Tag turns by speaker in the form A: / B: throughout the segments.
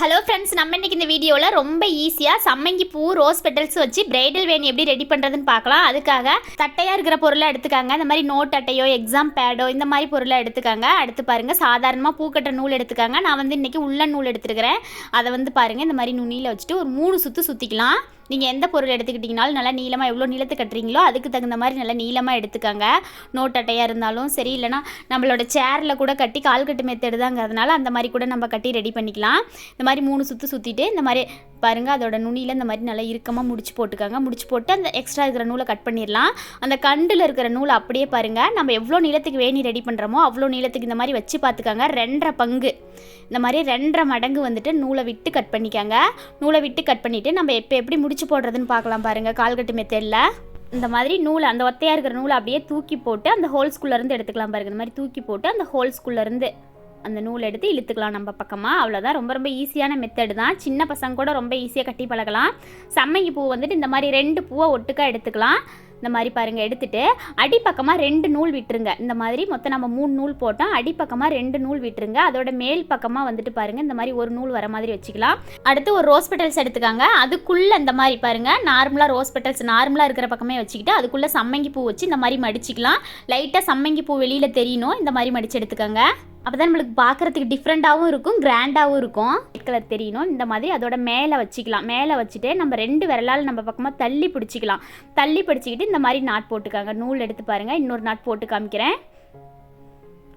A: Hello friends நம்ம இன்னைக்கு இந்த வீடியோவில் ரொம்ப ஈஸியாக சம்மங்கி பூ ரோஸ் பெட்டல்ஸ் வச்சு பிரைடல் வேணி எப்படி ரெடி பண்ணுறதுன்னு பார்க்கலாம். அதுக்காக தட்டையாக இருக்கிற பொருளை எடுத்துக்காங்க. இந்த மாதிரி நோட் அட்டையோ எக்ஸாம் பேடோ இந்த மாதிரி பொருளை எடுத்துக்காங்க. அடுத்து பாருங்கள் சாதாரணமாக பூக்கட்ட நூல் எடுத்துக்காங்க. நான் வந்து இன்றைக்கி உள்ள நூல் எடுத்துருக்கிறேன். அதை வந்து பாருங்கள் இந்த மாதிரி நுனியில் வச்சுட்டு ஒரு மூணு சுற்று சுற்றிக்கலாம் நீங்கள் எந்த பொருள் எடுத்துக்கிட்டிங்கனாலும் நல்லா நீளமாக எவ்வளோ நீளத்தை கட்டுறீங்களோ அதுக்கு தகுந்த மாதிரி நல்லா நீளமாக எடுத்துக்கோங்க. நோட் அட்டையாக இருந்தாலும் சரி இல்லைனா நம்மளோட சேரில் கூட கட்டி கால் கட்டு மெத்தெடுதாங்கிறதுனால அந்த மாதிரி கூட நம்ம கட்டி ரெடி பண்ணிக்கலாம். இந்த மாதிரி மூணு சுற்று சுற்றிட்டு இந்த மாதிரி பாருங்கள் அதோட நுனியில் இந்த மாதிரி நல்லா இறுக்கமாக முடிச்சு போட்டுக்காங்க. முடிச்சு போட்டு அந்த எக்ஸ்ட்ரா இருக்கிற நூலை கட் பண்ணிடலாம். அந்த கண்டில் இருக்கிற நூலை அப்படியே பாருங்கள் நம்ம எவ்வளோ நீளத்துக்கு வேணி ரெடி பண்ணுறோமோ அவ்வளோ நீளத்துக்கு இந்த மாதிரி வச்சு பார்த்துக்கோங்க. ரெண்டரை பங்கு. இந்த மாதிரி ரெண்டரை மடங்கு வந்துட்டு நூலை விட்டு கட் பண்ணிக்கோங்க. நூலை விட்டு கட் பண்ணிவிட்டு நம்ம எப்போ எப்படி முடிச்சு போடுறதுன்னு பார்க்கலாம் பாருங்கள் கால்கட்டு மெத்தடில். இந்த மாதிரி நூலை அந்த ஒத்தையாக இருக்கிற நூலை அப்படியே தூக்கி போட்டு அந்த ஹோல்ஸ்குள்ளேருந்து எடுத்துக்கலாம் பாருங்கள் இந்த மாதிரி தூக்கி போட்டு அந்த ஹோல்ஸ்குள்ளேருந்து அந்த நூல் எடுத்து இழுத்துக்கலாம் நம்ம பக்கமாக அவ்வளோதான் ரொம்ப ரொம்ப ஈஸியான மெத்தடு தான். சின்ன பசங்க கூட ரொம்ப ஈஸியாக கட்டி பழகலாம். சம்மங்கி பூ வந்துட்டு இந்த மாதிரி ரெண்டு பூவை ஒட்டுக்கா எடுத்துக்கலாம். இந்த மாதிரி பாருங்கள் எடுத்துகிட்டு அடிப்பக்கமாக ரெண்டு நூல் விட்டுருங்க. இந்த மாதிரி மொத்தம் நம்ம மூணு நூல் போட்டோம். அடிப்பக்கமாக ரெண்டு நூல் விட்டுருங்க. அதோட மேல் பக்கமாக வந்துட்டு பாருங்கள் இந்த மாதிரி ஒரு நூல் வர மாதிரி வச்சுக்கலாம். அடுத்து ஒரு ரோஸ் பெட்டல்ஸ் எடுத்துக்காங்க. அதுக்குள்ளே இந்த மாதிரி பாருங்கள் நார்மலாக ரோஸ் பெட்டல்ஸ் நார்மலாக இருக்கிற பக்கமே வச்சுக்கிட்டு அதுக்குள்ளே சம்மங்கி பூ வச்சு இந்த மாதிரி மடிச்சிக்கலாம். லைட்டாக சம்மங்கி பூ வெளியில் தெரியணும். இந்த மாதிரி மடிச்சு எடுத்துக்கோங்க. அப்போ தான் நம்மளுக்கு பார்க்குறதுக்கு டிஃப்ரெண்ட்டாகவும் இருக்கும் கிராண்டாகவும் இருக்கும். ரெட் கலர் தெரியணும். இந்த மாதிரி அதோட மேலே வச்சுக்கலாம். மேலே வச்சுட்டு நம்ம ரெண்டு விரலால் நம்ம பக்கமாக தள்ளி பிடிச்சிக்கலாம். தள்ளி பிடிச்சிக்கிட்டு இந்த மாதிரி நாட் போட்டுக்காங்க. நூல் எடுத்து பாருங்கள் இன்னொரு நாட் போட்டு காமிக்கிறேன்.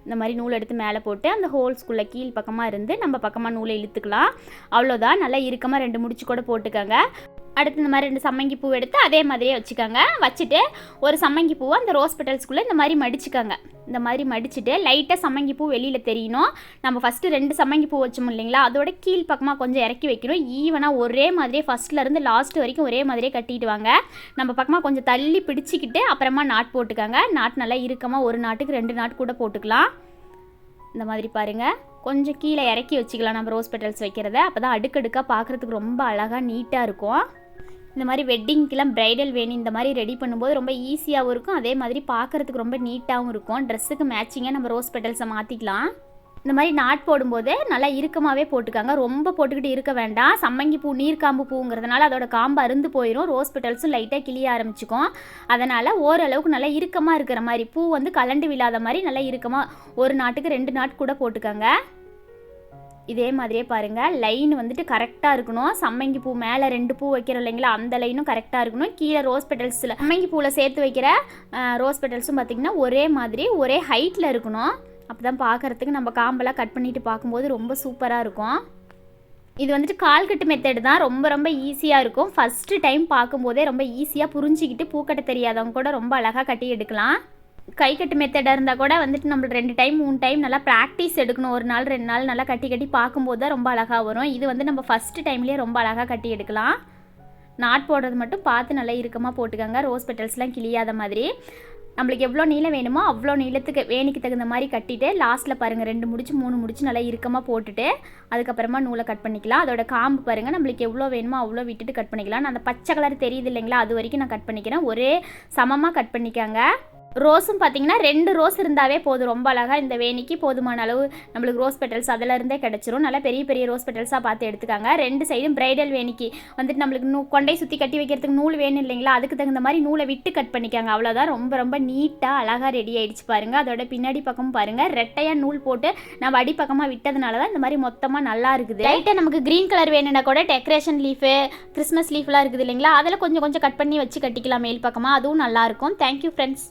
A: இந்த மாதிரி நூல் எடுத்து மேலே போட்டு அந்த ஹோல்ஸ்குள்ளே கீழ் பக்கமாக இருந்து நம்ம பக்கமாக நூலை இழுத்துக்கலாம். அவ்வளோதான் நல்லா இறுக்கமாக ரெண்டு முடிச்சு கூட போட்டுக்கோங்க. அடுத்து இந்த மாதிரி ரெண்டு சம்மங்கி பூ எடுத்து அதே மாதிரியே வச்சுக்கோங்க. வச்சுட்டு ஒரு சம்மங்கி பூவை அந்த ரோஸ் பெட்டல்ஸ்குள்ளே இந்த மாதிரி மடிச்சுக்கோங்க. இந்த மாதிரி மடிச்சுட்டு லைட்டாக சம்மங்கி பூ வெளியில் தெரியணும். நம்ம ஃபஸ்ட்டு ரெண்டு சம்மங்கி பூ வச்சோம் இல்லைங்களா? அதோட கீழ் பக்கமாக கொஞ்சம் இறக்கி வைக்கணும். ஈவனாக ஒரே மாதிரியே ஃபஸ்ட்லேருந்து லாஸ்ட் வரைக்கும் ஒரே மாதிரியே கட்டிட்டு வாங்க. நம்ம பக்கமாக கொஞ்சம் தள்ளி பிடிச்சிக்கிட்டு அப்புறமா நாட் போட்டுக்கோங்க. நாட் நல்லா இறுக்கமாக ஒரு நாட்டுக்கு ரெண்டு நாட் கூட போட்டுக்கலாம். இந்த மாதிரி பாருங்கள் கொஞ்சம் கீழே இறக்கி வச்சுக்கலாம் நம்ம ரோஸ் பெட்டல்ஸ் வைக்கிறத. அப்போ தான் அடுக்கடுக்காக பார்க்குறதுக்கு ரொம்ப அழகாக நீட்டாக இருக்கும். இந்த மாதிரி வெட்டிங்க்கெலாம் ப்ரைடல் வேணும் இந்த மாதிரி ரெடி பண்ணும்போது ரொம்ப ஈஸியாகவும் இருக்கும். அதே மாதிரி பார்க்குறதுக்கு ரொம்ப நீட்டாகவும் இருக்கும். ட்ரெஸ்ஸுக்கு மேட்சிங்காக நம்ம ரோஸ் பெட்டல்ஸை மாற்றிக்கலாம் இந்த மாதிரி நாட் போடும்போது நல்லா இறுக்கமாகவே போட்டுக்காங்க. ரொம்ப போட்டுக்கிட்டு இருக்க வேண்டாம். சம்மங்கி பூ நீர்க்காம்பு பூங்கிறதுனால அதோட காம்பு அருந்து போயிடும் ரோஸ் பெட்டல்ஸும் லைட்டாக கிளிய ஆரம்பிச்சுக்கும். அதனால் ஓரளவுக்கு நல்லா இறுக்கமாக இருக்கிற மாதிரி பூ வந்து கலண்டு விழாத மாதிரி நல்லா இறுக்கமாக ஒரு நாட்டுக்கு ரெண்டு நாட் கூட போட்டுக்கோங்க. இதே மாதிரியே பாருங்கள் லைன் வந்துட்டு கரெக்டாக இருக்கணும். சம்மங்கி பூ மேலே ரெண்டு பூ வைக்கிறோம் இல்லைங்களா? அந்த லைனும் கரெக்டாக இருக்கணும். கீழே ரோஸ் பெட்டல்ஸில் சம்மங்கி பூவில் சேர்த்து வைக்கிற ரோஸ் பெட்டல்ஸும் பார்த்திங்கன்னா ஒரே மாதிரி ஒரே ஹைட்டில் இருக்கணும். அப்போ தான் பார்க்குறதுக்கு நம்ம காம்பெல்லாம் கட் பண்ணிட்டு பார்க்கும்போது ரொம்ப சூப்பராக இருக்கும். இது வந்துட்டு கால்கட்டு மெத்தடு தான். ரொம்ப ரொம்ப ஈஸியாக இருக்கும். ஃபஸ்ட்டு டைம் பார்க்கும்போதே ரொம்ப ஈஸியாக புரிஞ்சிக்கிட்டு பூக்கட்ட தெரியாதவங்க கூட ரொம்ப அழகாக கட்டி எடுக்கலாம். கை கட்டு மெத்தடாக இருந்தால் கூட வந்துட்டு நம்மளுக்கு ரெண்டு டைம் மூணு டைம் நல்லா ப்ராக்டிஸ் எடுக்கணும். ஒரு நாள் ரெண்டு நாள் நல்லா கட்டி கட்டி பார்க்கும்போது தான் ரொம்ப அழகாக வரும். இது வந்து நம்ம ஃபஸ்ட்டு டைம்லேயே ரொம்ப அழகாக கட்டி எடுக்கலாம். நாட் போடுறது மட்டும் பார்த்து நல்லா இறுக்கமாக போட்டுக்கோங்க. ரோஸ் பெட்டல்ஸ்லாம் கிளியாத மாதிரி. நம்மளுக்கு எவ்வளோ நீளம் வேணுமோ அவ்வளோ நீளத்துக்கு வேணிக்கு தகுந்த மாதிரி கட்டிட்டு லாஸ்ட்டில் பாருங்கள் ரெண்டு முடிச்சு மூணு முடிச்சு நல்லா இறுக்கமாக போட்டுட்டு அதுக்கப்புறமா நூலை கட் பண்ணிக்கலாம். அதோட காம்பு பாருங்கள் நம்மளுக்கு எவ்வளோ வேணுமோ அவ்வளோ விட்டுட்டு கட் பண்ணிக்கலாம். நான் அந்த பச்சை கலர் தெரியுது இல்லைங்களா அது வரைக்கும் நான் கட் பண்ணிக்கிறேன். ஒரே சமமாக கட் பண்ணிக்கோங்க. ரோஸும் பார்த்தீங்கன்னா ரெண்டு ரோஸ் இருந்தாவே போதும். ரொம்ப அழகாக இந்த வேணிக்கு போதுமான அளவு நம்மளுக்கு ரோஸ் பெட்டல்ஸ் அதில் இருந்தே கிடச்சிரும். நல்லா பெரிய பெரிய ரோஸ் பெட்டல்ஸாக பார்த்து எடுத்துக்காங்க. ரெண்டு சைடும் பிரைடல் வேணிக்கு. வந்துட்டு நம்மளுக்கு நூ கொண்டை சுற்றி கட்டி வைக்கிறதுக்கு நூல் வேணும் இல்லைங்களா? அதுக்கு தகுந்த மாதிரி நூலை விட்டு கட் பண்ணிக்காங்க. அவ்வளோதான் ரொம்ப ரொம்ப நீட்டாக அழகாக ரெடி ஆகிடுச்சு பாருங்கள் அதோட பின்னாடி பக்கம் பாருங்கள் ரெட்டையாக நூல் போட்டு நம்ம அடிப்பக்கமாக விட்டதுனால தான் இந்த மாதிரி மொத்தமாக நல்லா இருக்குது. லைட்டாக நமக்கு க்ரீன் கலர் வேணும்னா கூட டெக்கரேஷன் லீஃபு கிறிஸ்மஸ் லீஃப்லாம் இருக்குது இல்லைங்களா? அதில் கொஞ்சம் கொஞ்சம் கட் பண்ணி வச்சு கட்டிக்கலாம் மேல் பக்கமாக அதுவும் நல்லாயிருக்கும் தேங்க்யூ ஃப்ரெண்ட்ஸ்